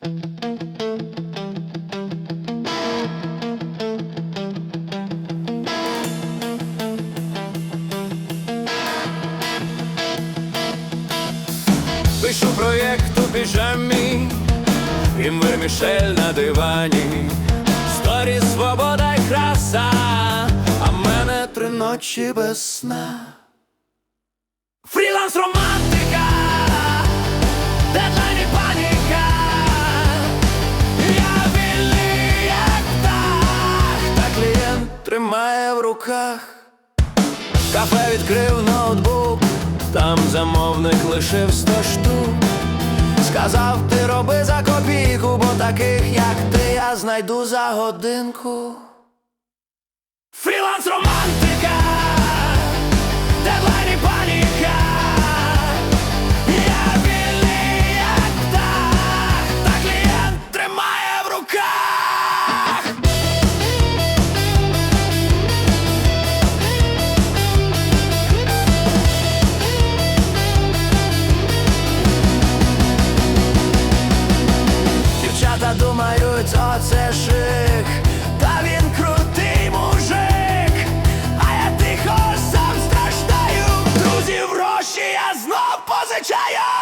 Пишу проєкт у піжамі, і Мишель на дивані. Сторі, свобода й краса, а мене три ночі без сна. Фріланс романтика, тримає в руках. Кафе відкрив ноутбук, там замовник лишив сто штук. Сказав, ти роби за копійку, бо таких, як ти, я знайду за годинку. Фріланс романтика, думають, оце шик, та він крутий мужик, а я тихо сам страждаю. Друзі, гроші я знов позичаю.